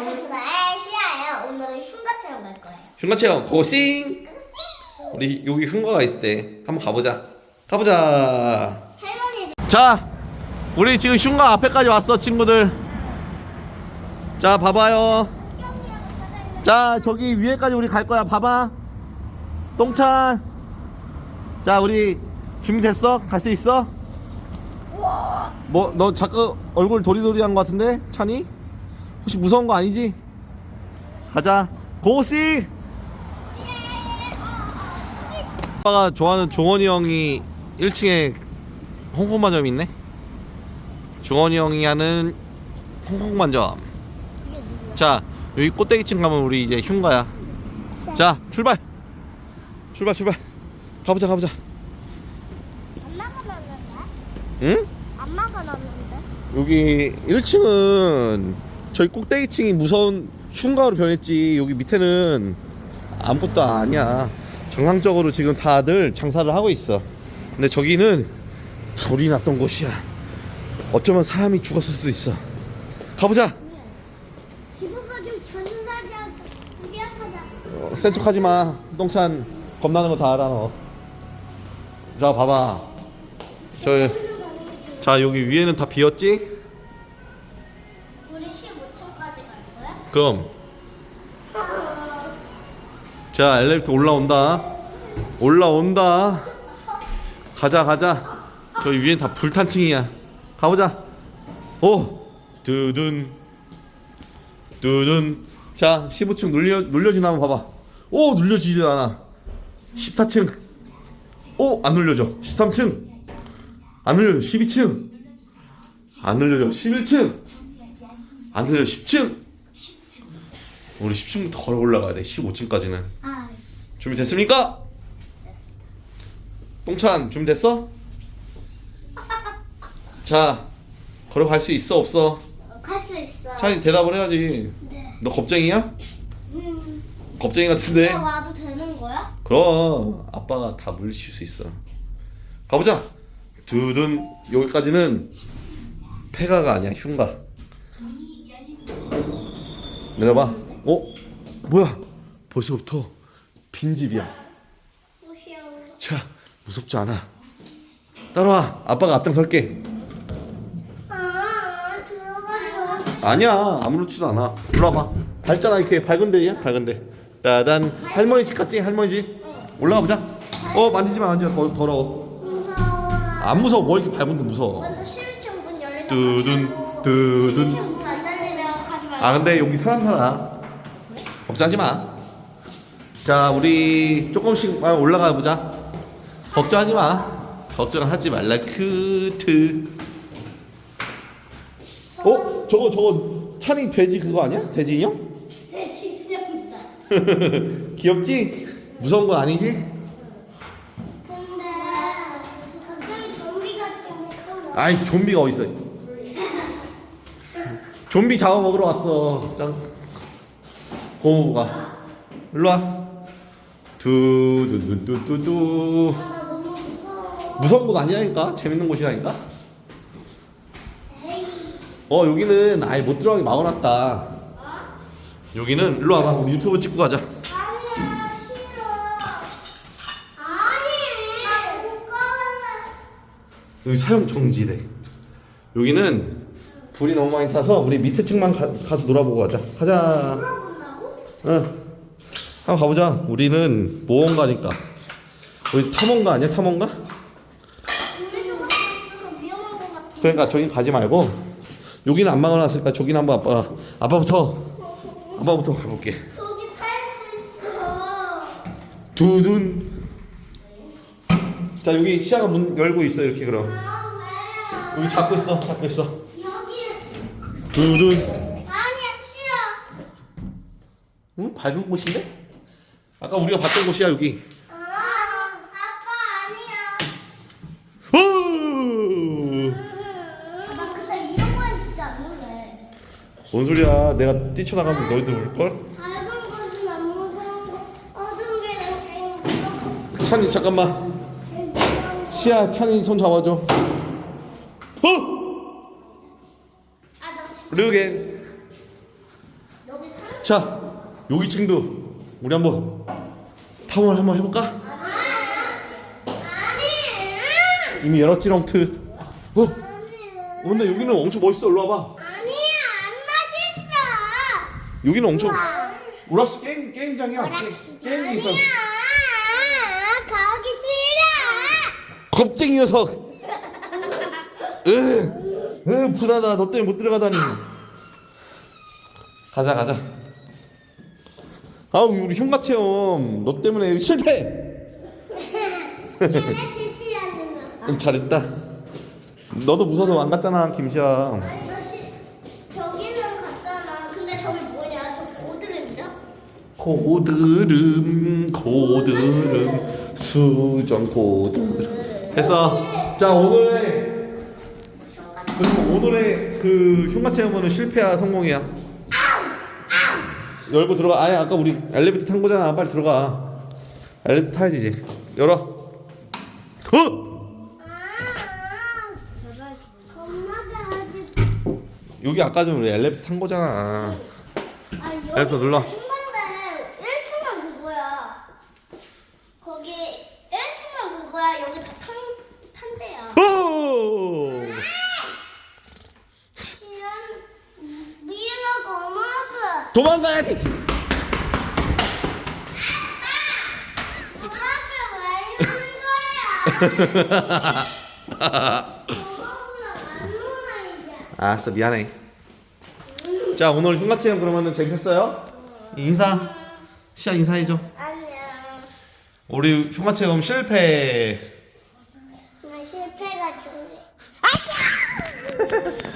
안녕하세요. 시아예요. 오늘은 흉가 체험 갈 거예요. 흉가 체험 고싱. 우리 여기 흉가가 있대. 한번 가보자. 가보자. 할머니 자, 우리 지금 흉가 앞에까지 왔어, 친구들. 자, 봐봐요. 자, 저기 위에까지 우리 갈 거야. 봐봐. 똥찬. 자, 우리 준비됐어? 갈 수 있어? 뭐, 너 자꾸 얼굴 도리도리한 것 같은데? 찬이? 혹시 무서운 거 아니지? 가자. 고씨! 아빠가 좋아하는 종원이 형이 1층에 홍콩만점 있네. 종원이 형이 하는 홍콩만점. 자, 여기 꽃대기층 가면 우리 이제 흉가야. 자, 출발. 출발, 출발. 가보자, 가보자. 엄마가 넣는데? 응? 엄마가 넣는데? 여기 1층은 저희 꼭대기층이 무서운 흉가로 변했지. 여기 밑에는 아무것도 아니야. 정상적으로 지금 다들 장사를 하고 있어. 근데 저기는 불이 났던 곳이야. 어쩌면 사람이 죽었을 수도 있어. 가보자. 기부가 좀. 어, 센 척 하지 마. 똥찬 겁나는 거 다 알아 너. 자 봐봐. 저, 자 여기 위에는 다 비었지? 그럼. 자 엘리베이터 올라온다. 올라온다. 가자 가자. 저기 위엔 다 불탄층이야. 가보자. 오! 두둔. 두둔. 자 15층 눌려 눌려지나 한번 봐봐. 오 눌려지지 않아. 14층. 오 안 눌려져. 13층. 안 눌려져. 12층. 안 눌려져. 11층. 안 눌려져. 10층 우리 10층부터 걸어 올라가야 돼 15층까지는 아, 준비됐습니까? 똥찬 준비됐어? 자 걸어갈 수 있어 없어? 갈 수 있어. 찬이 대답을 해야지 네. 너 겁쟁이야? 음. 겁쟁이 같은데 내가 와도 되는 거야? 그럼 아빠가 다 물리칠 수 있어 가보자 두둔 여기까지는 폐가가 아니야 흉가 내려봐 어? 뭐야? 벌써부터 빈집이야. 자 무섭지 않아. 따라와. 아빠가 앞장설게. 아. 아니야. 아무렇지도 않아. 일로 와봐. 밝잖아 이렇게. 밝은 데야 밝은 데. 따단. 할머니 집 같지? 할머니 집? 올라가 보자. 어 만지지 마 만지지 마. 더, 더러워. 무서워. 안 무서워. 뭐 이렇게 밝은데 무서워. 먼저 11층 문 열리면 두둔 두둔. 11층 문안 열리면 가지 말고. 아 근데 여기 사람 살아 걱정하지 마 자 우리 조금씩만 올라가 보자. 걱정하지 마. 걱정하지 말라. 크트. 어? 저거 저거 찬이 돼지 그거 아니야? 돼지 인형? 내 집이다. 귀엽지? 무서운 건 아니지? 근데 갑자기 좀비가 좀 무서워. 아이 좀비가 어디 있어 좀비 잡아먹으러 왔어. 짱 고모부가 일로 와 두두두두두두. 무서운 곳 아니라니까 재밌는 곳이라니까. 어 여기는 아예 못 들어가게 막아놨다 여기는 일로 와봐 우리 유튜브 찍고 가자. 여기 사용 정지래 여기는 불이 너무 많이 타서 우리 밑에 층만 가, 가서 놀아보고 가자 가자 물어본다고? 응 한번 가보자 우리는 모험가니까 우리 탐험가 아니야 탐험가? 우리 좀 갖고 있어서 위험한 것 같아. 그러니까 저기 가지 말고 여기는 안 막아놨으니까 저기는 한번 아빠 아빠부터 아빠부터 가볼게 저기 타이프 있어. 두둔 자 여기 시야가 문 열고 있어 이렇게 그럼 아, 여기 잡고 있어 잡고 있어 왜? 여기. 두둔 아니야, 싫어. 응 밝은 곳인데 아까 우리가 봤던 곳이야 여기 아, 아빠 아니야. 후! 나 근데 이런 거는 진짜 안 놀래. 뭔 소리야 내가 뛰쳐나가면 너희들 울 걸? 밝은 거는 안 무서워. 어두운 게난 제일 무서워. 찬이 잠깐만 시야 찬이 손 잡아줘 후! 아, 나 진짜 르겐 너자 여기 층도 우리 한번 탐험을 한번 해볼까? 이미 열었지롱트 어? 어, 근데 여기는 엄청 멋있어 일로 와봐 아니야 안 맛있어. 여기는 엄청. 오락실 게임, 게임장이야 게- 게임기 있어 아니야. 가기 싫어. 겁쟁이 녀석 으, 으 불안하다 너 때문에 못 들어가다니 가자 가자 아우 우리 흉가 체험. 너 때문에 실패. 응, 잘했다. 너도 무서워서 안 갔잖아 김시아? 고드름 고드름 수정 고드름. 됐어. 자 오늘의 오늘의 그 흉가 체험은 실패야 성공이야 열고 들어가 아니 아까 우리 엘리베이터 탄 거잖아 빨리 들어가 엘리베이터 타야지 열어 어. 여기 아까 전 우리 엘리베이터 탄 거잖아 아 여기 엘리베이터 눌러. 신반대 1층만 그거야. 거기 1층만 그거야. 여기 다 탄, 도망가야 돼. 알았어 미안해. 자 오늘 흉가 체험 그러면은 재밌었어요? 인사 시아 인사해줘. 안녕. 우리 흉가 체험 실패. 실패가 좋지.